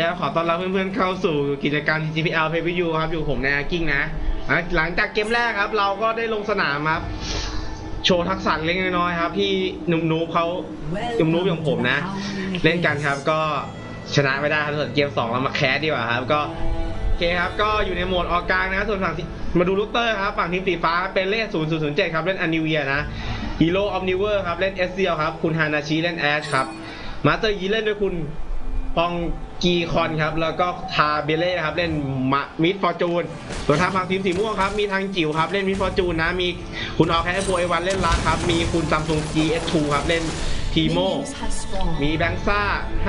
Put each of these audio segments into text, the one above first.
ครับขอต้อนรับเพื่อนๆเข้าสู่กิจกรรม GPL Pay Per View ครับ อยู่ผมในอากิ้งนะ หลังจากเกมแรกครับ เราก็ได้ลงสนามครับ โชว์ทักษะเล็กน้อยๆครับ ที่นุ่มนูบเขานุ่มนูบอย่างผมนะ เล่นกันครับก็ชนะไม่ได้ครับส่วนเกม 2 เรามาแคสดีกว่าครับ ก็โอเคครับก็อยู่ในโหมดออกกลางนะส่วนฝั่งมาดูลูกเตอร์ครับฝั่งทีมสีฟ้าเป็นเล่0007 ครับเล่นอนิเวียนะฮีโร่ออมนิเวอร์ครับเล่นเอสเซียครับคุณฮานาชิเล่นแอชครับมาสเตอร์ยีเล่นด้วยคุณปอง กีคอนครับ แล้วก็ทาเบเล่ครับ เล่นมิดฟอร์จูนส่วนทางฝั่งทีมสีม่วงครับ มีทางจิ๋วครับ เล่นมิดฟอร์จูนนะ มีคุณออแคสโบเอวันเล่นลาครับ มีคุณซัมซุง GS2 ครับ เล่นทีโม มีแบงซ่า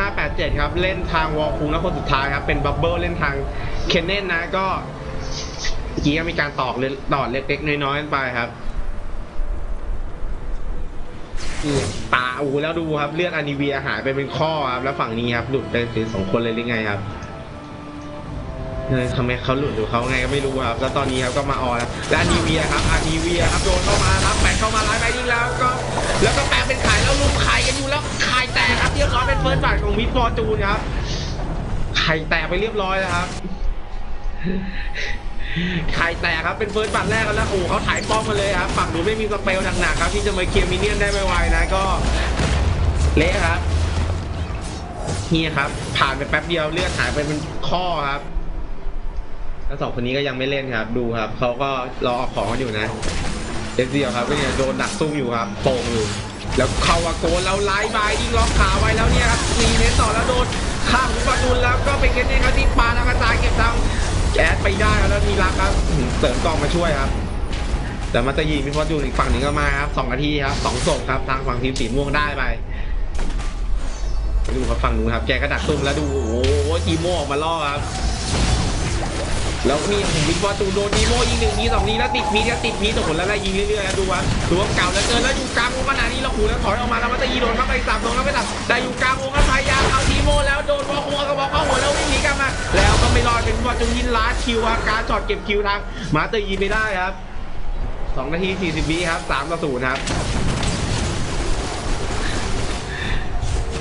587 ครับ เล่นทางวอลคุงแล้วคนสุดท้ายครับ เป็นบับเบิลเล่นทางเคนเน่นนะ ก็เมื่อกี้ก็มีการตอกต่อเล็กๆ น้อยๆ ไปครับ ตาอูแล้วดูครับ เลือดอานิเวียหายไปเป็นข้อครับแล้วฝั่งนี้ครับหลุดไปถึงสองคนเลยหรือไงครับเออทำไมเขาหลุดหรือเขาไงก็ไม่รู้ครับ แล้วตอนนี้ครับก็มาออแล้วและอานิเวียครับอานิเวียครับโดนเข้ามาครับแปะเข้ามาไล่ไปยิงแล้วก็ แล้วก็แปลงเป็นขายแล้วลุมไข่กันอยู่แล้วไข่แตกครับเรียบร้อยเป็นเฟิร์สบัตของมิดฟอร์จูนครับไข่แตกไปเรียบร้อยแล้วครับ ไข่แตกครับเป็นเฟิร์สบัตแรกแล้วโอ้โหเขาถ่ายป้อมมาเลยครับฝั่งหนูไม่มีสเปลหนักๆครับที่จะมาเคลียร์มินเนี่ยนได้ไวๆนะก็เละครับนี่ครับ ผ่านไปแป๊บเดียวเลือดหายไปเป็นข้อครับแล้วสองคนนี้ก็ยังไม่เล่นครับ ดูครับเขาก็รอออกของกันอยู่นะเอสเดียวครับก็เนี่ยโดนดักซุ่มอยู่ครับโป่งอยู่แล้วเขาวาโกนแล้วไล่บายยิงล็อกขาไว้แล้วเนี่ยครับซีเน้นต่อแล้วโดนข้ามหุบประตูแล้วก็เป็นเกนเน่ครับที่ปาแล้วกระจายเก็บทาง แก๊สไปได้แล้วมีรักครับเสริมกองมาช่วยครับ แต่มาตะยิงมีฟอจูนอีกฝั่งหนึ่งก็มาครับสองนาทีครับสองศพครับทางฝั่งทีมสีม่วงได้ไปดูครับฝั่งนู้นครับแกก็ดักตุ้มแล้วดูโอ้โหทีโมออกมาล่อครับ แล้วนี่ผมวิกว่าตูโดนดีโมยิงหนึ่งทีสองทีแล้วติดพีก็ติดพีตกผลแล้วไล่ยิงเรื่อยๆนะดูว่าดูว่าเก่าแล้วเกินแล้วยูกางวงขนาดนี้แล้วหูแล้วถอยออกมาแล้วมันจะยีโดนเข้าไปสับโดนเข้าไปสับแต่ยูกางวงก็พยายามเอาทีโมแล้วโดนบอลหัวกระบอกเข้าหัวแล้ววิ่งหนีกลับมา แล้วก็ไม่รอดเป็นวาจุงยินล้าคิวครับการช็อตเก็บคิวทางมาเตอร์ยีไม่ได้ครับสองนาทีสี่สิบวิครับสามต่อศูนย์ครับ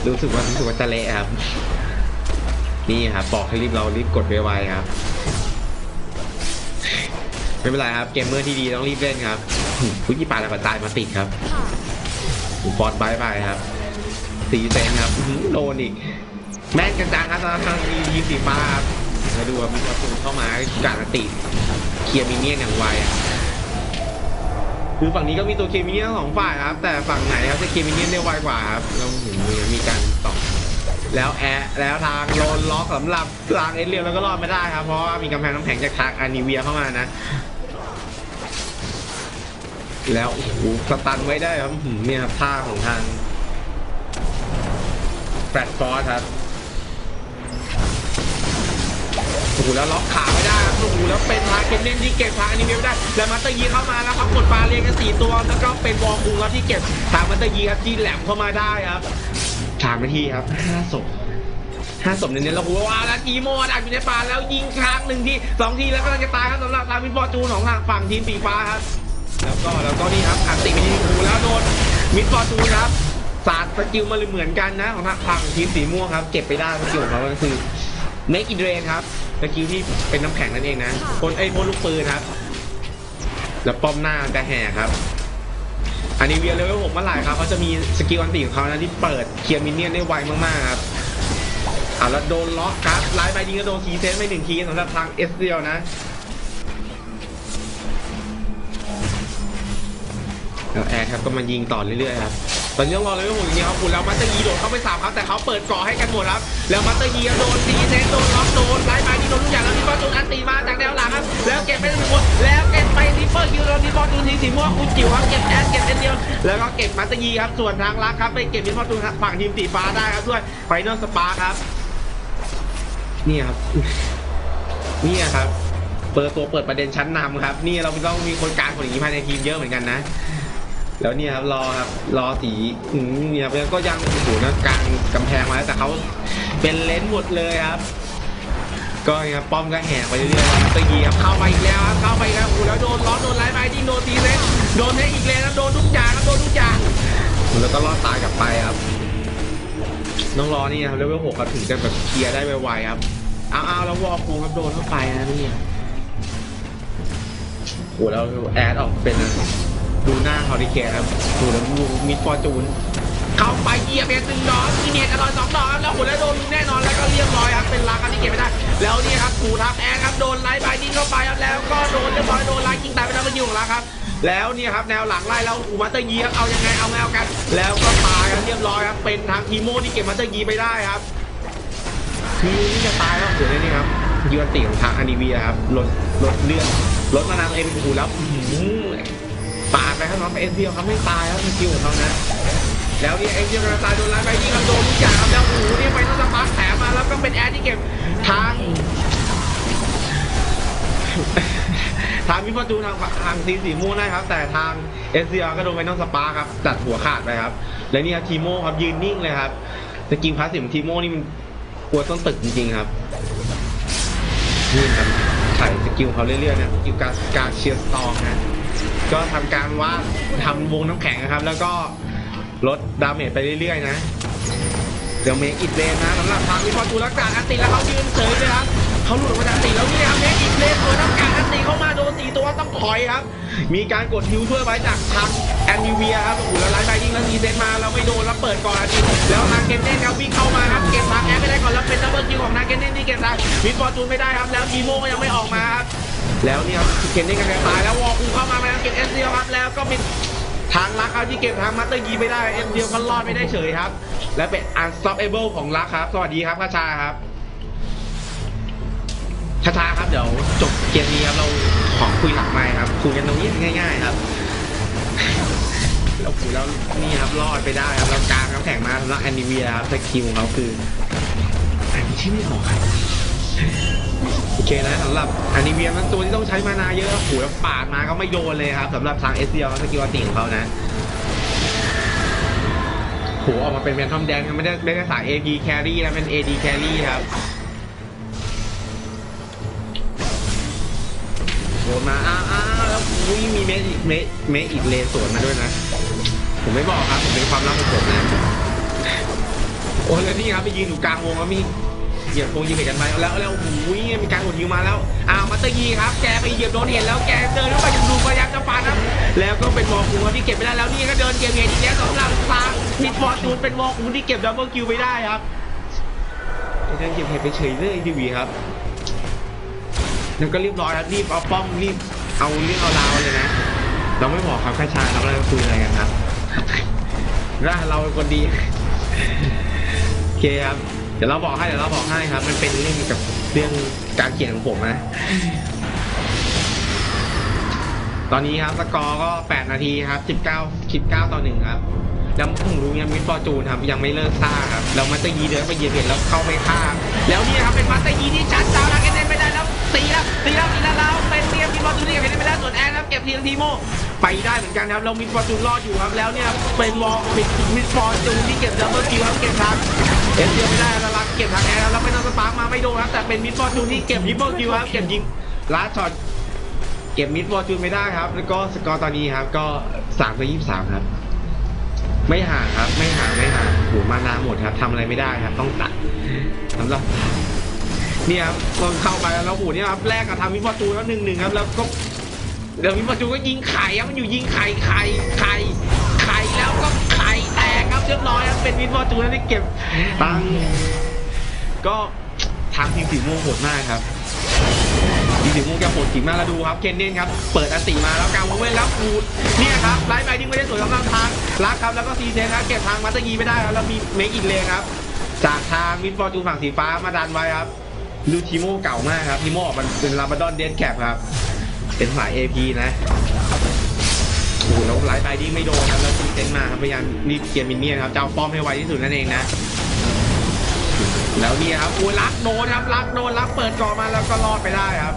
รู้สึกว่ารู้สึกว่าจะเละครับ นี่ครับบอกให้รีบเรารีบกดไวๆครับ ไม่เป็นไรครับ เกมเมอร์ที่ดีต้องรีบเล่นครับผู้ที่ปาแล้วก็ตายมาติดครับฟอร์ดบายบายครับ สีเซนครับโดนอีก แม่นกันจังครับทางทีมสีฟ้าครับมาดูว่ามีประตูเข้ามาการติดเคลียร์มิเนียนอย่างไวคือฝั่งนี้ก็มีตัวเคลียร์มิเนียนทั้งสองฝ่ายครับ แต่ฝั่งไหนครับจะเคลียร์มิเนียนได้ไวกว่าครับเราเห็นมีมีการต่อแล้วแอะแล้วทางโลนล็อกสำหรับทางเอเรียแล้วก็รอดไม่ได้ครับ เพราะว่ามีกำแพงน้ำแข็งจากทางอานิเวียเข้ามานะ แล้วโอ้โหสตันไว้ได้ครับเนี่ยครับท่าของทางแฟลตฟอร์ครับโอ้โหแล้วล็อกขาไม่ได้ครับโอ้โหแล้วเป็นทาเคนเน่นที่เก็บทางอนิเมะไม่ได้ แล้วมัตเตอร์ยีเข้ามาแล้วครับกดปลาเรียงกันสี่ตัวแล้วก็เป็นวอลคูครับที่เก็บทางมัตเตอร์ยีครับที่แหลมเข้ามาได้ครับสามนาทีครับห้าศพห้าศพเน้นๆแล้วหัวว่าแล้วอีโมดักอยู่ในป่าแล้วยิงค้างหนึ่งที่สองทีแล้วกำลังจะตายครับสำหรับทางวินฟอร์จูนของทางฝั่งทีมสีฟ้าครับ แล้วก็แล้วก็นี่ครับอัดติไปที่หูแล้วโดนมิดฟอร์จูนครับสาดสกิลมาเลยเหมือนกันนะของทางฝั่งทีมสีม่วงครับ เก็บไปได้สกิลของเขาก็คือเมกอินเดรนครับสกิลที่เป็นน้ำแข็งนั่นเองนะคนไอ้พวกลูกปืนครับแล้วป้อมหน้าจะแห่ครับ อันนี้เวียเลเวลหกเมื่อไหร่ครับเขาจะมีสกิลอันตีของเขานะที่เปิดเคลียร์มินเนี่ยนได้ไวมากๆครับอ่าแล้วโดนล็อกครับไล่ไปยิงก็โดนคีเซนไปหนึ่งคีสำหรับทางเอสเดียวนะ แล้วแอร์ครับก็มายิงต่อเรื่อยๆครับตอนนี้ต้องรอเลยว่าผมอย่างเงี้ยครับคุณแล้วมัตเตอร์ยีโดดเข้าไปสามครับแต่เขาเปิดก่อให้กันหมดครับแล้วมัตเตอร์ยีโดนซีเซนโดนล็อกโดนไล่ไปนี่โดนทุกอย่างแล้วมีบอลจูนอันตีมาจากแนวหลังครับแล้วเก็บไปหนึ่งคนแล้วเก็บไปทิปเปอร์คิวโดนทิปเปอร์จูนทีสีม่วงคุณจิ๋วครับเก็บแอสเก็บเอ็นเดียวแล้วก็เก็บมัตเตอร์ยีครับส่วนทางลักครับไปเก็บทิปเปอร์จูนฝั่งทีมสีฟ้าได้ครับด้วยไฟนอลสปาร์ครับนี่ครับนี่ครับเปิดตัวเปิดประเด็นชั้นนำครับ นี่เราต้องมีคนกลางคนอย่างนี้ภายในทีมเยอะเหมือนกันนะ แล้วเนี่ยครับรอครับรอสีอืมเนี่ยแล้วก็ยังโอ้โหนะกลางกำแพงมาแล้แต่เขาเป็นเลนส์หมดเลยครับ ก็เนี่ยครับป้อมก็แหกไปเรื่อยๆตะยีครับเข้าไปอีกแล้วครับเข้าไปอีกแล้วโอ้โหแล้วโดนล้อโดนไล่ไปที่โดนตีเซ็โดนให้อีกเลยครับโดนทุกอย่างครับโดนทุกอย่างแล้วก็รอดตายกลับไปครับต้องรอนี่ครับเลเวลหกครับถึงจะแบบเคลียร์ได้ไวๆครับอ้าวๆแล้ววอลคูครับโดนเข้าไปนะนี่โอ้แล้วแอดออกเป็น ดูหน้าเขาดิแคครับดูแล้วดูมิดฟอร์จูน เข้าไปเหยียบเป็นหนึ่งดอกมีเนียอร่อยสองดอกครับแล้วโหแล้วโดนแน่นอนแล้วก็เรียบร้อยครับเป็นลักครับที่เก็บไม่ได้ แล้วนี่ครับถูทับแอดครับโดนไล่บายดิ้งเข้าไปครับแล้วก็โดนเรียบร้อยโดนไล่ยิงตายไปแล้วมันยิงของลักครับแล้วนี่ครับแนวหลังไล่แล้วอูมาเตอร์ยีครับเอายังไงเอาไงเอากัน แล้วก็ตายครับเรียบร้อยครับเป็นทางทีโมที่เก็บมาเตอร์ยีไปได้ครับคือนี่จะตายแล้วโอ้โหนี่ครับยูนติของทางอานิวียครับลดลดเลือดลดมานาวเอ็นคูแล้ว ปาดไปครับน้องเอ็นเซียวครับไม่ตายครับสกิลของเขานะ แล้วเนี่ยเอ็นซียวกระตายโดนไล่ไปยิงครับโดนทุกอย่างครับแล้วโอ้โหเนี่ยไปต้องสปาร์คแถมมาแล้วก็เป็นแอร์ที่เก็บทางทางมิฟอร์จูนทางทางสีสีม่วงได้ครับ แต่ทางเอเซียก็โดนไปน้องสปาร์ครับตัดหัวขาดไปครับ และนี่ครับทีโมครับยืนนิ่งเลยครับสกิลพาสซีฟของทีโมนี่มันกลัวต้นตึกจริงๆครับนี่ครับใส่สกิลเขาเรื่อยๆเนี่ยสกิลการการเชียร์สตองนะ ก็ทำการว่าดทำวงน้ำแข็งนะครับ แล้วก็ลดดาเมจไปเรื่อยๆนะ เดี๋ยวเมกอิดเลนนะสำหรับทางมิฟอร์จูรักษาอันติแล้วเขายืนเฉยเลยครับเขาหลุดออกมาจากติแล้วนี่ครับเมกอิดเลนสวน้ำการอันติเข้ามาโดนสีตัวต้องถอยครับ มีการกดฮิวช่วยไว้จากทางแอนนิเวียครับโอ้โหแล้วไลฟ์ไบดิ้งแล้วมีเซตมาแล้วไม่โดนแล้วเปิดก่อนอันนี้แล้วทางเกนเน่ครับวิ่งเข้ามาครับเก็บทางแอนไม่ได้ก่อนแล้วเป็นดับเบิลคิวของทางเกนเน่ที่เก็บทางมิฟอร์จูนไม่ได้ครับแล้วทีโมก็ยังไม่ออกมาครับ แล้วเนี่ยครับเกนเน่กันตายแล้ววอลคูเข้ามาแล้วเก็บเอสเซียครับแล้วก็มีทางลักครับที่เก็บทางมัตเตอร์ยีไม่ได้เอ็มเดียวก็รอดไม่ได้เฉยครับ และเป็น unstoppable ของลักครับ สวัสดีครับข้าชาครับข้าชาครับเดี๋ยวจบเกมนี้ครับเราขอคุยหลังไมค์ครับคุยกันตรงนี้ง่าย ๆ ครับแล้วคุยแล้วนี่ครับรอดไปได้ครับเรากลางน้ำแข็งมาสำหรับแอนนิเวียครับสกิลของเขาคืออันนี้ที่ไม่บอกครโอ เคนะสำหรับอันนิเวียมันตัวที่ต้องใช้มานาเยอะโอ้โหแล้วปาดมาก็ไม่โดนเลยครับสำหรับทางเอสเดียสกิลอันติของเขานะโหออกมาเป็นแมนทอมแดงไม่ได้ไม่ได้สาย AD carry นะเป็น AD carry ครับโดนมาอ้าวอ้าวแล้วอุ้ยมีเมสอีกเมสเมสอีกเลนสวนมาด้วยนะ ผมไม่บอกครับผมเป็นความลับของผมนะ โอ้แล้วนี่ครับไปยืนอยู่กลางวงแล้วมี เหยียบโคงยิงกันไปแล้วแล้วอุ้ยมีการกดยิงมาแล้วอ้าวมาเตอร์ยีครับแกไปเหยียบโดนเห็นแล้วแกเดินเข้าไปดูพยายามจะฟันครับแล้วก็เป็นวอลคูครับที่เก็บไม่ได้แล้วนี่ก็เดินเกมเห็นอีกแล้วสำหรับทางมิดฟอร์จูนเป็นวอลคูที่เก็บดับเบิลคิวไม่ได้ครับเดินเก็บเห็ดไปเฉยเลยทีวีครับแล้วก็เรียบร้อยครับรีบเอาป้อมรีบเอาเรื่องเอาราวเลยนะเราไม่บอกครับแค่ชาเราเลยคุยอะไรกันครับร่าเราเป็นคนดีโอเคครับเดี๋ยวเราบอกให้เดี๋ยวเราบอกให้ครับ มันเป็นเรื่องกับเรื่องการเขียนของผมนะ ตอนนี้ครับสกอร์ก็ 8 นาทีครับ 19 19ต่อ1ครับแล้วผมรู้ยังมิดฟอร์จูนครับยังไม่เลิกซ่าครับแล้วมัตเตอร์ยีเดินไปเหยียบเห็นแล้วเข้าไปฆ่าแล้วนี่ครับเป็นมัตเตอร์ยีที่ชัดดาวน์แล้วเก็บเล่นไม่ได้แล้วตีแล้วตีแล้วตีแล้วแล้วเป็นเทียมมิดฟอร์จูนที่เก็บเล่นไม่ได้ส่วนแอนครับเก็บทีมทีโมไปได้เหมือนกันครับแล้วมิดฟอร์จูนรอดอยู่ครับแล้วเนี่ยเป็นวอลมิดมิดฟอร์จูนที่เก็บดับเบิลคิวครับเก็บทาง เอ็นเดียวไม่ได้แล้วลักเก็บทางแอนแล้วไม่ต้องสปาร์กมาไม่โดนครับแต่เป็นมิดฟอร์จูนที่เก็บดับเบิลคิวครับเก็บยิงลาช็อตเก็บมิดฟอร์จูนไม่ได้ครับ แล้วก็สกอร์ตอนนี้ครับ ก็สามต่อยี่สิบสามครับ ไม่ห่างครับ ไม่ห่างไม่ห่างโหมานาหมดครับทำอะไรไม่ได้ครับ ต้องตัดสำหรับเนี่ยครับตอนเข้าไปแล้วแล้วโหเนี่ยครับแรกกับทำมิดฟอร์จูนแล้วหนึ่งหนึ่งครับ แล้วก็เดี๋ยวมิดฟอร์จูนก็ยิงไข่ครับมันอยู่ยิงไข่ไข่ไข่ รียบร้อยครับเป็นมิดฟอร์จูนแล้วได้เก็บตังค์ก็ทางทีมสีม่วงโหดมากครับดีถึงมุกแกโหดจริงมากแล้วดูครับเคนเนนครับเปิดอันติมาแล้วกางวงเว้นแล้วปูดเนี่ยครับไลฟ์ไปดิ้งไม่ได้สวยกำลังทางรักครับแล้วก็ซีเซนครับเก็บทางมัตเตอร์ยีไม่ได้ครับแล้วมีเมกอินเลนครับ จากทางมินฟอร์จูนฝั่งสีฟ้ามาดันไว้ครับดูทีโม่เก่ามากครับทีโมออกมันเป็นลาบาดอนเดนแคปครับเป็นสาย AP นะ โอ้โหแล้วไลฟ์ไปดิ้งไม่โดนครับแล้วซีเซนมาครับพยายามรีบเกียร์มินเนี่ยครับจะเอาป้อมให้ไวที่สุดนั่นเองนะ แล้วนี่ครับโอ้ยลักโดนครับลักโดนลักเปิดก่อมาแล้วก็รอดไปได้ครับ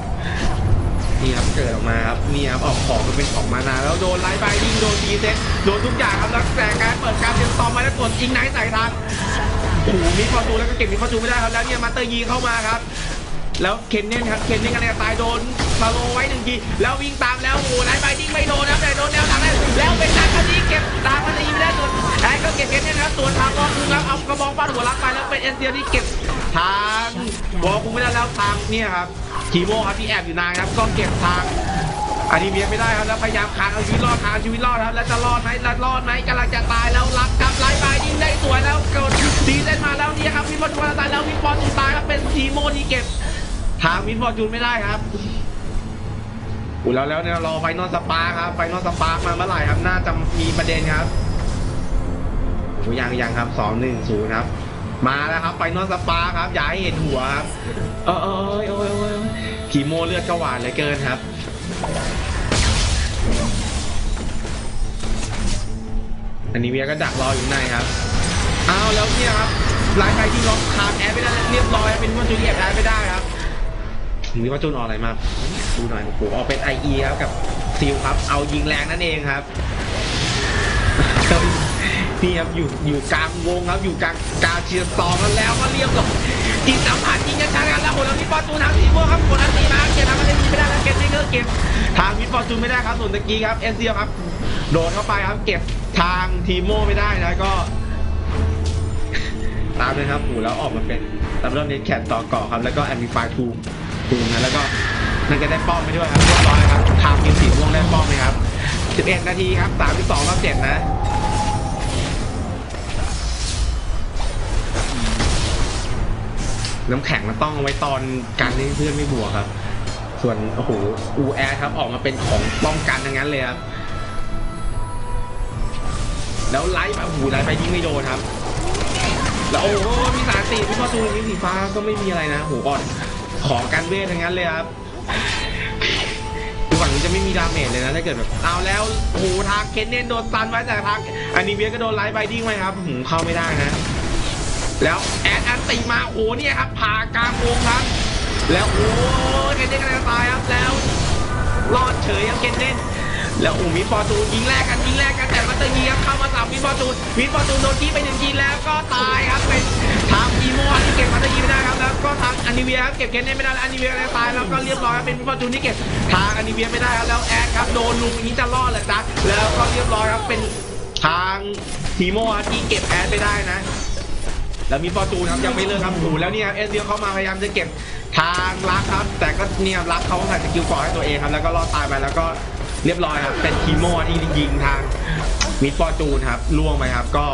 นี่ครับเกิดออกมาครับนี่ครับออกของมันเป็นของมานาแล้วโดนไล่ไปยิงโดนทีเซ็ตโดนทุกอย่างครับแล้วแต่การเปิดการเตรียมตอมมาแล้วกดยิงไนท์ใส่ทางโอ้โหมีฟอจูแล้วก็เก็บมีฟอจูไม่ได้ครับแล้วเนี่ยมาเตอร์ยีเข้ามาครับ แล้วเคนเน่นครับเคนเน่นกำลังจะตายโดนสโลไว้หนึ่งทีแล้ววิ่งตามแล้วโอ้โหไล่ไปยิงไม่โดนนะครับแต่โดนแนวหลังได้แล้วเป็นนัดพอดีเก็บตามพอดีไม่ได้ส่วนไอ้ก็เก็บเคนเน่นครับส่วนทางวอลคุงครับเอากระบองฟาดหัวลักไปแล้วเป็นเอสเดียที่เก็บทางวอลคุงไม่ได้แล้วทางเนี่ยครับทีโมครับที่แอบอยู่นานครับก็เก็บทางอันนี้เบียไม่ได้ครับแล้วพยายามคานเอาชีวิตรอดคานเอาชีวิตรอดครับแล้วจะรอดไหมแล้วรอดไหมกำลังจะตายแล้วรับกับไล่ไปยิงได้สวยแล้วกดดีเล่นมาแล้วเนี่ยครับวินฟอร์จูนตายแล้ววินฟอร์จูนตายครับเป็นทีโมที่เก็บ ทางวินฟอร์จูนไม่ได้ครับอุ้ยแล้วแล้วเนี่ยรอไฟนอลสปาร์คครับไฟนอลสปาร์คมาเมื่อไหร่ครับ น่าจะมีประเด็นครับโอ้ยยังยังครับสองหนึ่งศูนย์ครับ มาแล้วครับไฟนอลสปาร์คครับอย่าให้เห็นหัวครับเออเออเอยเอยเอยทีโมเลือดก็หวานเหลือเกินครับอันนี้เวียก็ดักรออยู่ในครับเอาแล้วเนี่ยครับลายใครที่ล็อกคาร์แอร์ไม่ได้เรียบร้อยเป็นว่าจูเนียร์แอร์ไม่ได้ครับ นี่ว่าจูนออกอะไรมาดูหน่อยโอ้โหออกเป็นไอเอครับกับซิลครับเอายิงแรงนั่นเองครับนี่ครับอยู่อยู่กลางวงครับอยู่กลางกลางเชียร์ซองกันแล้วก็เรียบร้อยยิงสามผ่านยิงกันช้ากันแล้วโอ้โหแล้วมีฟอร์จูนทางสีม่วงครับกดอันตีมาเก็บทางมันเล่นไม่ได้แล้วเก็บนี่ก็เก็บทางมิดฟอร์จูนไม่ได้ครับส่วนตะกี้ครับเอสเซียครับโดนเข้าไปครับเก็บทางทีโม่ไม่ได้นะก็ตามเลยครับหูแล้วออกมาเป็นตับเริ่มเน็ตแคทต่อเกาะครับ แล้วก็แอม p ิฟายทู ทูนะแล้วก็นั่นก็ได้ป้อมไปด้วยครับเรียบร้อยครับทางทีมสีม่วงได้ป้อมไหมครับ 11 นาทีครับ 32รอบ7นะน้ำแข็งมันต้องเอาไว้ตอนการเล่นเพื่อนไม่บวกครับ ส่วนโอ้โหอูแอร์ครับออกมาเป็นของป้องกันทั้งนั้นเลยครับ แล้วไลฟ์แบบหูไลฟ์ไปยิงไม่โดนครับ แล้วโอ้โหมีสารตีพี่พ่อตูนมีสีฟ้าก็ไม่มีอะไรนะโหก่อน ของการเวททั้งนั้นเลยครับฝั่งนี้จะไม่มีดาเมจเลยนะถ้าเกิดแบบเอาแล้วโอ้โหทางเคนเนนโดนซันไว้แต่ทางอันนี้เวียก็โดนไลฟ์ไบดิ้งไว้ครับหืเข้าไม่ได้นะ แล้วแอดอันตีมาโอ้เนี่ยครับผ่ากลางวงครับ แล้วโอ้เคนเน่นกำลังตายครับแล้ว รอดเฉยครับเคนเน่น แล้วอูมิฟอร์จูนยิงแรกกันยิงแรกกันแต่มันจะยิงครับเข้ามาสามมิฟอร์จูนมิฟอร์จูนโดนจี้ไปหนึ่งทีแล้วก็ตายครับเป็นทางอีโมที่เก็บมันจะยิงไม่ได้ครับแล้วก็ทางอนิเวียครับเก็บเคนเน่นไม่ได้แล้วอนิเวียเลยตายแล้วก็เรียบร้อยครับเป็นมิฟอร์จูนที่เก็บทางอนิเวียไม่ได้ครับแล้วแอดครับโดนลุงอย่างนี้จะรอดเหรอจ๊ะแล้วก็เรียบร้อยครับเป็นทางทีโมที่เก็บแอดไปได้นะแล้วมีฟอร์จูนครับยังไม่เลิกครับหูแล้วนี่ยเอสเดียเขามาพยายามจะเก็บทางลักครับ แต่ก็เนี่ยลักเขาใส่สกิลฟอร์ให้ตัวเองครับแล้วก็รอดตายไปแล้วก็ เรียบร้อยครับ เป็นทีโมที่ยิงทางมิดฟอร์จูนครับล่วงไปครับ ก็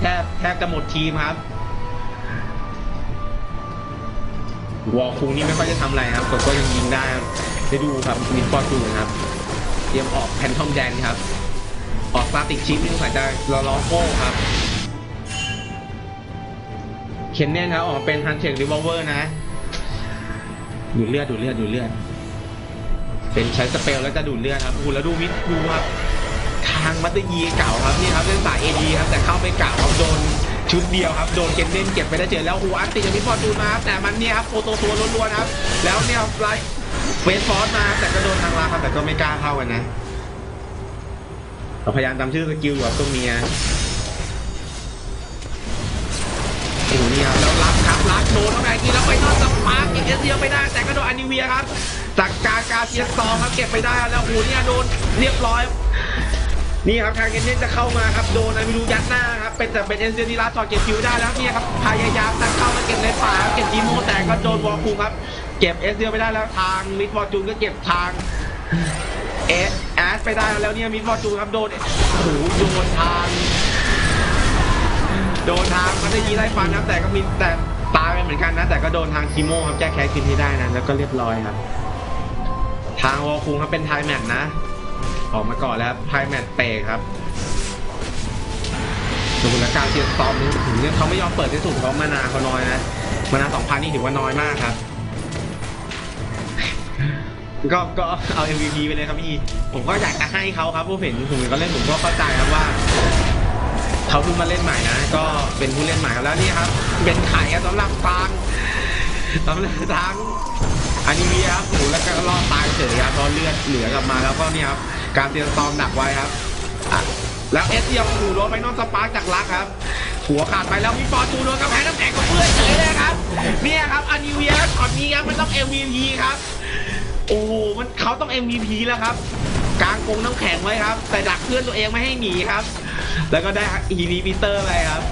แทบแทบจะหมดทีมครับวอลคุงนี่ไม่ค่อยจะทำอะไรครับแต่ก็ยังยิงได้ได้ดูครับมิดฟอร์จูนครับเตรียมออกแพนทอมแดนครับ ออกสตาติกชิปนี่สงสัยจะรอรอโก้ครับเคนเน่นครับออกเป็นฮันเทครีวเวอร์นะดูเลือดดูเลือดดูเลือด เป็นใช้สเปลแล้วจะดูดเลือดครับโอ้โหแล้วดูมิดดูครับ ทางมัตเตอร์ยีเก่าครับนี่ครับเล่นสายเอดีครับแต่เข้าไปเก่าครับโดนชุดเดียวครับโดนเคนเน่นเก็บไปได้เจอแล้วหัวอันติจะมิดฟอร์จูนมาครับแต่มันเนี่ยครับโฟโตตัวล้วนๆครับ แล้วเนี่ยไลท์เวสฟอร์สมาแต่ก็โดนทางลาครับแต่ก็ไม่กล้าเข้ากันนะเราพยายามจำชื่อสกิลอยู่ครับตัวเมียโอ้โหนี่ครับแล้วรับครับรับโดนเข้าไปทีแล้วไปนอนสปาร์กเก็บเอสเซียไม่ได้แต่ก็โดนอนิเวียครับ จากการกาเซียสตองครับเก็บไปได้แล้วโอ้โหเนี่ยโดนเรียบร้อย นี่ครับทางเกนเนนจะเข้ามาครับโดนอามิรูยัดหน้าครับเป็นแต่เป็นเอสเซียที่รัดจอดเก็บคิวได้แล้วเนี่ยครับพยายามจะเข้ามาเก็บในป่าเก็บดีโมแต่ก็โดนวอลคูครับเก็บเอสเซียไม่ได้แล้วทางมิดฟอร์จูนก็เก็บทางเอสแอสไปได้แล้วเนี่ยมิดฟอร์จูนครับโดนโอ้โหโดนทางโดนทางมันได้ยีไล่ฟันครับแต่ก็มีแต่ตายไปเหมือนกันนะ แต่ก็โดนทางคิโมครับแก้แค้นคืนที่ได้นะแล้วก็เรียบร้อยครับางวอลคุงครับเป็นไทแมตช์นะ ออกมาก่อนแล้วไทแมตช์เตะครับดูแลการเสียซอมนี่ถึงเนี่ยเขาไม่ยอมเปิดที่สุดเพราะมานาเขาน้อยนะมานาสองพันนี่ถือว่าน้อยมากครับ ก็ก็เอา MVP ไปเลยครับพี่ ผมก็อยากจะให้เขาครับผู้เห็นผมเห็นเขาเล่นผมก็เข้าใจครับว่าเขาเพิ่งมาเล่นใหม่นะ ก็เป็นผู้เล่นใหม่แล้วนี่ครับ เป็นไข่ครับสำหรับทางสำหรับทาง อันิเมีครับโอ้โหแล้วก็รอดตายเฉยครับเพราะเลือดเหลือกลับมาแล้วก็เนี่ยครับการเตรียมซ้อมหนักไว้ครับอะแล้วเอสเซียมหูโรไปนอนสปาร์กจากลักครับ หัวขาดไปแล้วมีฟอร์จูโดนกระแพงน้ำแข็งกับเพื่อนเฉยเลยครับ เนี่ยครับอันนิเวียช็อตนี้ครับมันต้อง MVP ครับ โอ้โหมันเขาต้อง MVP แล้วครับกลางกรงน้ำแข็งไว้ครับ แต่ดักเพื่อนตัวเองไม่ให้หนีครับ แล้วก็ได้อีนีปีเตอร์ไปครับ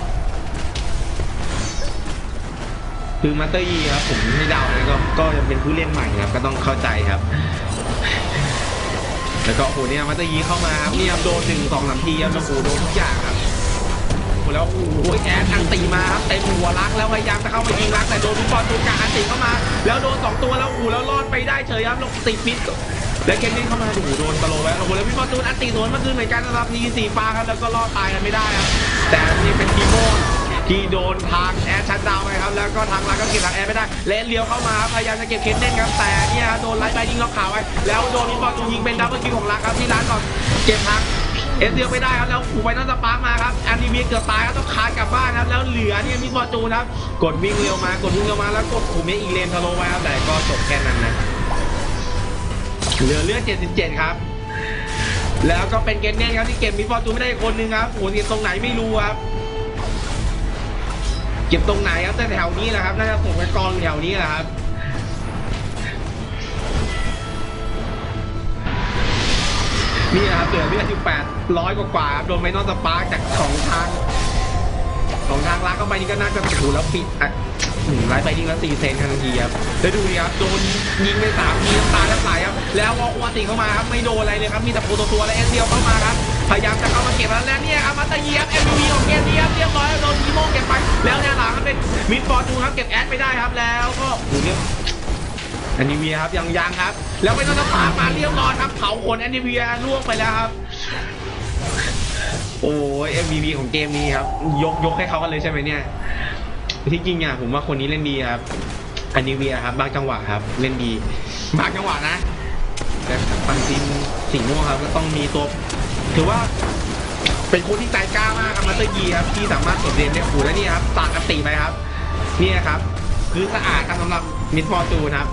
คือมาเตอร์ยีครับผมไม่เดาเลยก็ก็ยังเป็นผู้เล่นใหม่ครับ ก็ต้องเข้าใจครับ แล้วก็โอ้โหเนี่ยมาเตอร์ยีเข้ามาครับเนี่ยโดนหนึ่งสองสามทีครับโอ้โหโดนทุกอย่างครับแล้วโอ้โหแอนอันตีมาครับเต็มหัวรักแล้วพยายามจะเข้ามายิงรักแต่โดนฟุตบอลตูนกลางอันตีเข้ามา แล้วโดนสองตัวแล้วโอ้โหแล้วรอดไปได้เฉยครับลงติดพิษแล้วเคนนินเข้ามาโอ้โหโดนตะโลไว้โอ้โหแล้วฟุตบอลตูนอันตีสวนมื่อคืนเหมือนกันนะครับทีสีฟ้าครับแล้วก็รอดตายกันไม่ได้ครับแต่นนี่เป็นทีโม ที่โดนทางแอร์ชัดดาวไปครับ แล้วก็ทางรักก็เก็บทางแอร์ไม่ได้เลนเลี้ยวเข้ามาพยายามจะเก็บเคนเน่นครับแต่เนี่ยโดนไล่ไปยิงล็อกขาไว้ แล้วโดนฟุตบอลตูยิงเป็นดับเบิลคิวของรักครับที่ร้านก่อนเก็บทางเอสเดียวไม่ได้ครับแล้วหูไปนั่นสปาร์กมาครับแอนดีเวีเกือบตายครับต้องคานกลับบ้านครับแล้วเหลือเนี่ยมิสฟอร์จูนครับกดวิ่งเร็วมากดวิ่งเร็วมาแล้วกดขู่เมฆอีเลนทะโลไว้ครับแต่ก็จบแค่นั้นนะเหลือเลือด77 ครับ แล้วก็เป็นเกนเน่นครับที่เก็บมิสฟอร์จูนไม่ได้คนนึงครับโอ้โหเก็บตรงไหนไม่รู้ครับ ก็บตรงไหนครับแต่แถวนี้แหละครับน่าจะส่งไปกองแถวนี้แหละครับนี่นะครับเหลือเลือดอยู่800กว่ากว่าครับโดนไมนอนสปาร์กจากของทางของทางลากเข้าไปนี่ก็น่าจะโอ้โหแล้วปิดอะหนึ่งไล่ไปยิงแล้วสี่เซนทันทีครับแล้วดูดิครับโดนยิงไปสามทีน้ำตาทั้งไหลครับแล้ววอลควาติเข้ามาครับไม่โดนอะไรเลยครับมีแต่โปรตัวและเอสเซียวเข้ามาครับ พยายามจะเข้ามาเก็บแล้วแล้วเนี่ยครับมาตาเยียบเอ็มวีของเกมนี้ครับเรียบร้อยโดนทีโมเก็บไป แล้วเนี่ยหลังครับเป็นมิดฟอร์จูนครับเก็บแอดไปได้ครับแล้วก็โอ้โหเนี่ยแอนนิเวียครับยังยังครับ แล้วไม่ต้องน้ำปามาเรียบร้อยครับเผาขนแอนนิเวียล่วงไปแล้วครับ โอ้ย MVP ของเกมนี้ครับ ยกยกให้เขากันเลยใช่ไหมเนี่ยที่จริงอะผมว่าคนนี้เล่นดีครับแอนนิเวียครับบางจังหวะครับ เล่นดีบางจังหวะนะแต่ปันซินสีม่วงครับก็ต้องมีตัว ถือว่าเป็นคนที่ใจกล้ามากครับมาสเตอร์ยีครับที่สามารถจบเรียนได้ขู่และนี่ครับตากอันติไหมครับ เนี่ยครับ คือสะอาดครับสำหรับมิดฟอร์จูนครับ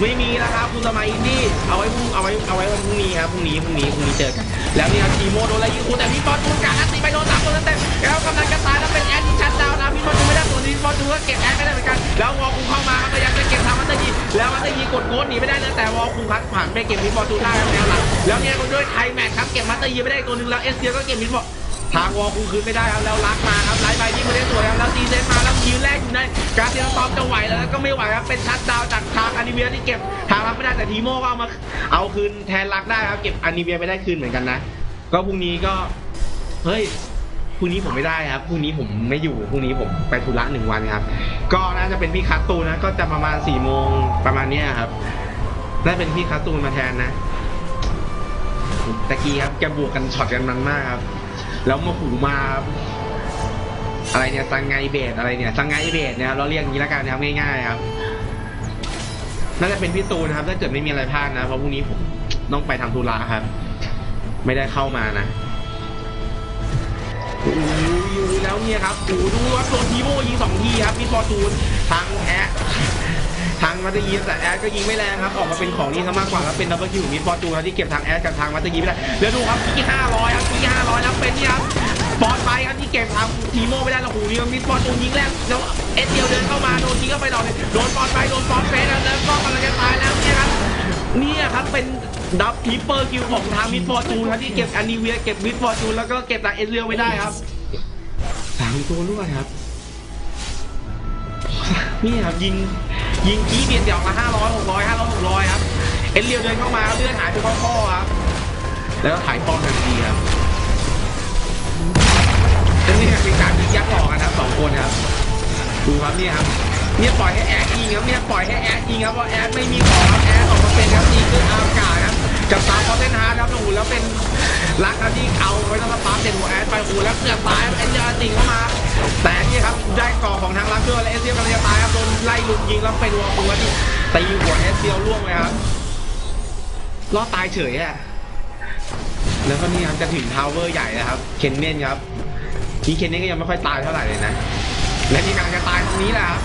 ไม่มีแล้วครับคุณสมัยอินดี้เอาไว้พรุ่งเอาไว้เอาไว้วันพรุ่งนี้ครับพรุ่งนี้พรุ่งนี้พรุ่งนี้เจอกันแล้วนี่ครับทีโมโดนอะไรยิงคูแต่พี่ฟอร์จูนการันติไปโดนสามตัวเต็มแล้วกำลังจะตายแล้วเป็นแอด ตัวมิดฟอร์จูนก็เก็บแอนไม่ได้เหมือนกัน แล้ววอลคุงเข้ามาครับพยายามจะเก็บทางมัตเตอร์ยีแล้วมัตเตอร์ยีกดโค้ดหนีไม่ได้เลยแต่วอลคุงพัดผ่านไปเก็บมิดฟอร์จูนได้ครับแนวหลังแล้วเนี่ยก็ด้วยไทยแมทครับเก็บมัตเตอร์ยีไม่ได้ตัวหนึงแล้วเอสเซียก็เก็บมิดฟอร์ทางวอลคุมคืนไม่ได้ครับแล้วลักมาครับไล่ไปที่ไม่ได้สวยครับแล้วดีเซนมาแล้วยืนแรกอยู่ในการเตรียมตอมจะไหวแล้วก็ไม่ไหวครับเป็นชัดดาวจากทางอนิเวียที่เก็บทางรักไม่ได้แต่ทีโม่ก็เอามาเอาคืนแทนรักได้ครับเก็บอนิเวียไม่ได้คืนเหมือนกันนะ ก็พรุ่งนี้ก็เฮ้ย รุ่งนี้ผมไม่ได้ครับพรุ่งนี้ผมไม่อยู่พรุ่งนี้ผมไปธุระหนึ่งวันครับ ก็น่าจะเป็นพี่คัตตูนะก็จะประมาณสี่โมงประมาณเนี้ยครับน่าเป็นพี่คัตตูนมาแทนนะตะกี้ครับแกบวกกันช็อตกันมันมากครับ แล้วมาหูมาอะไรเนี่ยซังไงเบสอะไรเนี่ยซังไงเบสเนี่ยครับเราเรียกอย่างนี้ล้วกันนะครับง่ายๆครับน่าจะเป็นพี่ตูนนะครับ ถ้าเกิดไม่มีอะไรพลาดนะเพราะพรุ่งนี้ผมต้องไปทำธุระครับ ไม่ได้เข้ามานะ โอ้ยแล้วเนี่ยครับโอ้ดูว่าโดนทีโมยิงสองทีครับพี่ฟอร์จูนทางแอะทางมัตยีแต่แอดก็ยิงไม่แรงครับออกมาเป็นของนี่ซะมากกว่าแล้วเป็นดับเบิลคิวมิดฟอร์จูนที่เก็บทางแอดกับทางมัตยีไม่ได้แล้วดูครับที่500ครับที่500แล้วเป็นนี่ครับปอดไปครับที่เก็บทางทีโมไม่ได้แล้วโอ้โหนี่มิดฟอร์จูนยิงแรกแล้วเอ็ดเดียวเดินเข้ามาโดนทิ้งเข้าไปดอกหนึงโดนปอดไปโดนปอดเฟสแล้วก็กำลังจะตายแล้วเนี่ยครับ เนี่ยครับเป็นดับทิปเปอร์คิวของทางมิดฟอร์จูนครับที่เก็บแอนนิเวียเก็บมิดฟอร์จูนแล้วก็เก็บจากเอเรียลไม่ได้ครับสามตัวรวดครับนี่ครับยิงยิงกี้เบียดเดี่ยวมาห้าร้อยหกร้อยห้าร้อยหกร้อยครับเอเรียลเดินเข้ามาเลือดหายไปข้อข้อครับ แล้วก็ถ่ายป้อมทันทีครับแล้วนี่เป็นการยิงยักษ์หลอกกันครับสองคนครับดูครับเนี่ยครับ เนี่ยปล่อยให้แอดยิงครับเนี่ยปล่อยให้แอดยิงครับเพราะแอดไม่มีของครับแอดออกมาเป็นครับตีขึ้นอากาศครับกับตาคอเทนฮาร์ดครับโอ้โหแล้วเป็นลักครับที่เอาไว้ต้องปาร์คเด่นหัวแอดไปโอ้โหแล้วเกือบตายเอ็นยาติงเข้ามา แต่นี่ครับได้ก่อของทางลักด้วยและเอสเซียกำลังจะตายครับโดนไล่ลุมยิงแล้วเป็นวัวตัวที่ตีหัวเอสเซียล่วงเลยครับรอดตายเฉยอะแล้วก็นี่ครับจะถึงทาวเวอร์ใหญ่แล้วครับ เคนเน่นครับนี่เคนเน่นก็ยังไม่ค่อยตายเท่าไหร่เลยนะ และนี่กำลังจะตายตรงนี้แหละครับ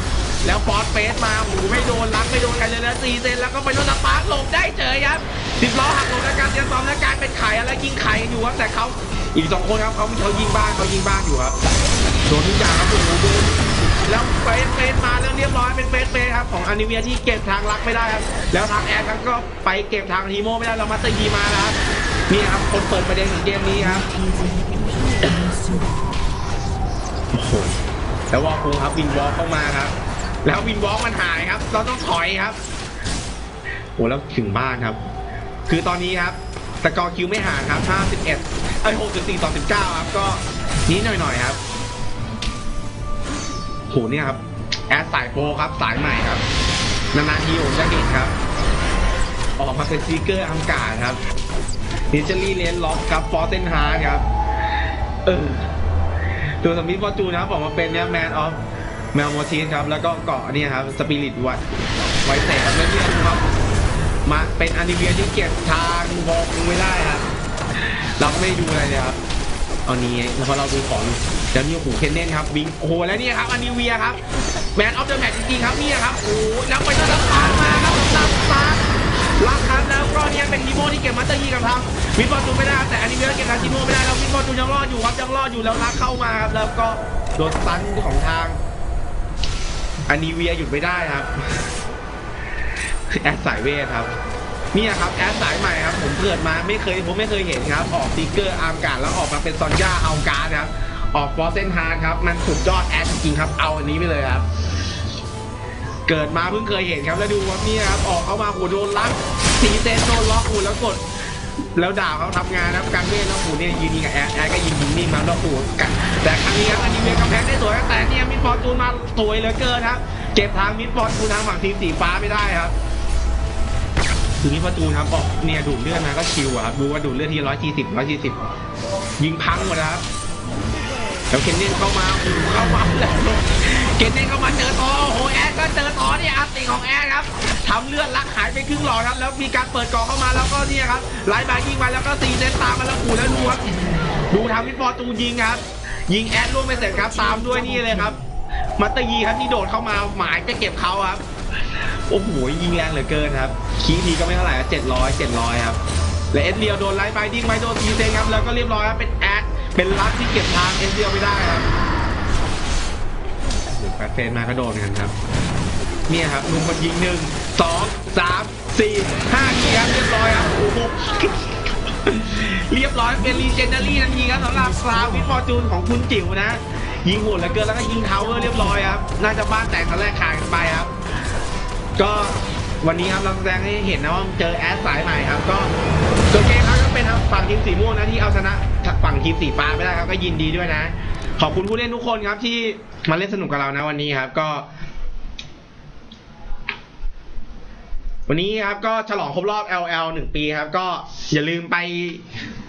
แล้วฟอสเฟสมาหูไม่โดนลักไม่โดนใครเลยนะซีเซนแล้วก็ไปโดนสปาร์คหลบได้เฉยครับสิบล้อหักหลบแล้วการเตรียมซ้อมแล้วกายเป็นไข่อะไรยิงไข่อยู่ครับแต่เขาอีกสองคนครับเขาเขายิงบ้านเขายิงบ้านอยู่ครับโดนทุกอย่างครับโอ้โหโดนแล้วเฟสเฟสมาแล้วเรียบร้อยเป็นเฟสเฟสครับของอนิเวียที่เก็บทางลักไม่ได้ครับแล้วทางแอร์ครับก็ไปเก็บทางทีโมไม่ได้เรามาเตอร์ยีมาแล้วครับนี่ครับคนเปิดประเด็นของเกมนี้ครับโอ้โหแล้ววอลคูครับวินวอลเข้ามาครับ แล้ววินวอลมันหายครับ เราต้องถอยครับโอ้แล้วถึงบ้านครับ คือตอนนี้ครับสกอร์คิวไม่ห่างครับ 51เอ้64 ต่อ 19 ครับ ก็นี้หน่อยๆครับโหเนี่ยครับ แอดสายโปรครับ สายใหม่ครับ นานๆทีผมจะเห็นครับ ออกมาเป็นซีเกอร์อังกาศครับนิจลี่เลนล็อกครับ ฟอร์เซนฮาร์ครับ เออตัวสมิธฟอร์จูนะครับออกมาเป็นเนี่ยแมนออฟ แมวโมทีนครับ แล้วก็เกาะเนี่ยครับสปิริตวัดไวเตะครับแล้วเนี่ยครับมาเป็นอนิเวียที่เก็บทางบอกไม่ได้ครับเราไม่ดูอะไรเลยครับเอานี้เพราะเราดูของแล้วนี่โอ้โหเคนเน่นครับวิงโอ้โหแล้วเนี่ยครับอนิเวียครับแมนออฟเดอะแมตจริงๆครับนี่ครับโอ้แล้วไปแล้วตามมาครับตามตามลักครับแล้วก็เนี่ยเป็นทีโมที่เก็บมาสเตอร์ยีกับทางวินฟอร์จูไม่ได้แต่อนิเวียเก็บทางทีโมไม่ได้แล้ววินฟอร์จูยังรอดอยู่ครับยังรอดอยู่แล้วลักเข้ามาครับแล้วก็โดนตันของทาง อันิเวียหยุดไม่ได้ครับ แอดสายเวทครับเนี่ยครับแอดสายใหม่ครับ ผมเกิดมาไม่เคยผมไม่เคยเห็นครับ ออกสติกเกอร์อาร์มการดแล้วออกมาเป็นซอนย่าเอาการดครับ ออกฟอร์เซนฮาร์ครับ มันสุดยอดแอดจริงครับ เอาอันนี้ไปเลยครับ เกิดมาเพิ่งเคยเห็นครับแล้วดูว่านี่ครับออกเข้ามาโหโดนลักสีเซนโดนล็อกหูแล้วกด แล้วด่าเขาทำงานนะครับการเวทแล้วหูเนี่ยยืนยิงกับแอดแอดก็ยิงยิงนิ่งมาแล้วหูกันแต่ครั้งนี้ครับอันนี้เวียกำแพงได้สวยครับแต่เนี่ยมิดฟอร์จูนมาสวยเหลือเกินครับเก็บทางมิดฟอร์จูนทางฝั่งทีมสีฟ้าไม่ได้ครับคือมิดฟอร์จูนครับบอกเนี่ยดูดเลือดมาก็ชิวอะครับดูว่าดูดเลือดที่ร้อยสี่สิบร้อยสี่สิบยิงพังหมดนะครับแล้วเคนเน่นเข้ามาเข้ามาแล้ว เคนเน่นเข้ามาเจอต่อโอ้โหแอดก็เจอต่อนี่ยอัพติของแอดครับทำเลือดลักหายไปครึ่งหลอดครับแล้วมีการเปิดกล่องเข้ามาแล้วก็เนี่ยครับไล่บายยิงมาแล้วก็ตีเซนตามมาแล้วขู่แล้วดูครับดูทางมิดฟอร์จูยิงครับ ยิงแอดล่วงไปเสร็จครับตามด้วยนี่เลยครับ มัตตยีครับที่โดดเข้ามาหมายจะเก็บเขาครับโอ้โหยิงแรงเหลือเกินครับคีทีก็ไม่เท่าไหร่เจ็ดร้อยเจ็ดร้อยครับและเอสเรียวโดนไล่ไปดิ้งไปโดนทีเซงครับแล้วก็เรียบร้อยครับเป็นแอดเป็นลักที่เก็บทางเอสเรียวไม่ได้ครับ แปดเฟนมาก็โดนกันครับ เนี่ยครับลุงคนยิงหนึ่งสองสามสี่ห้าทีครับเรียบร้อยครับโอ้โหเรียบร้อยเป็นรีเจนเนอรี่ทันทีครับสำหรับคลาวิทฟอร์จูนของคุณจิ๋วนะ ยิงโหดเหลือเกินแล้วก็ยิงเท้าเวอร์เรียบร้อยครับ น่าจะบ้านแตกตอนแรกขายกันไปครับ ก็วันนี้ครับเราแสดงให้เห็นนะว่าเจอแอสสายใหม่ครับ ก็ตัวเกมครับก็เป็นฝั่งทีมสีม่วงนะที่เอาชนะฝั่งทีมสีฟ้าไม่ได้ครับก็ยินดีด้วยนะ ขอบคุณผู้เล่นทุกคนครับ ที่มาเล่นสนุกกับเรานะวันนี้ครับ ก็ วันนี้ครับ ก็ฉลองครบรอบ LL หนึ่งปีครับ ก็อย่าลืมไป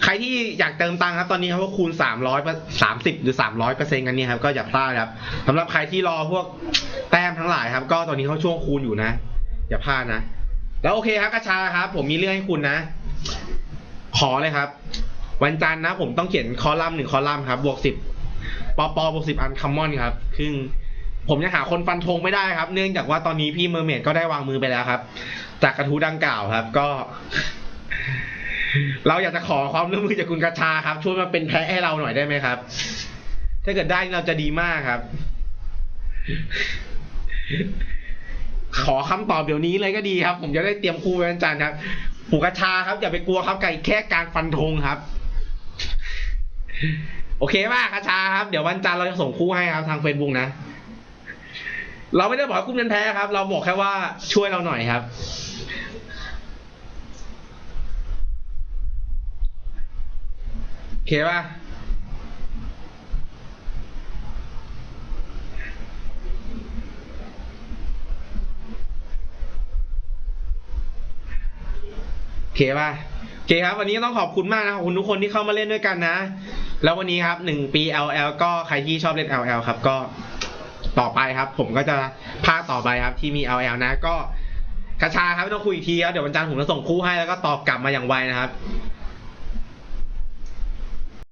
ใครที่อยากเติมตังค์ครับ ตอนนี้ครับว่าคูณ300 30หรือ300เปอร์เซ็นต์กันเนี่ยครับ ก็อย่าพลาดครับสำหรับใครที่รอพวกแต้มทั้งหลายครับ ก็ตอนนี้เขาช่วงคูณอยู่นะ อย่าพลาดนะ แล้วโอเคครับกระชาครับ ผมมีเรื่องให้คุณนะ ขอเลยครับ วันจันทร์นะ ผมต้องเขียนคอลัมน์หนึ่งคอลัมน์ครับบวกสิบ ปอปอบวกสิบอันคัมมอนครับซึ่งผมยังหาคนฟันธงไม่ได้ครับ เนื่องจากว่าตอนนี้พี่เมอร์เมดก็ได้วางมือไปแล้วครับ จากกระทู้ดังกล่าวครับ ก็ เราอยากจะขอความร่วมมือจากคุณกระชาครับ ช่วยมาเป็นแพ้ให้เราหน่อยได้ไหมครับ ถ้าเกิดได้เราจะดีมากครับ ขอคำตอบเดี๋ยวนี้เลยก็ดีครับ ผมจะได้เตรียมคู่ไว้วันจันทร์ครับผูกกระชาครับอย่าไปกลัวครับไก่แค่การฟันธงครับ โอเคป่ะกระชาครับ เดี๋ยววันจันทร์เราจะส่งคู่ให้ครับทางเฟซบุ๊กนะ เราไม่ได้บอกว่ากุ้มเป็นแพ้ครับ เราบอกแค่ว่าช่วยเราหน่อยครับ โอเคป่ะโอเคป่ะโอเคครับ วันนี้ต้องขอบคุณมากนะ ขอบคุณทุกคนที่เข้ามาเล่นด้วยกันนะ แล้ววันนี้ครับหนึ่งปี LL ก็ใครที่ชอบเล่น LL ครับก็ต่อไปครับ ผมก็จะภาคต่อไปครับที่มี LL นะก็กระชาครับไม่ต้องคุยอีกทีครับเดี๋ยววันจันทร์ผมจะส่งคู่ให้แล้วก็ตอบกลับมาอย่างไวนะครับ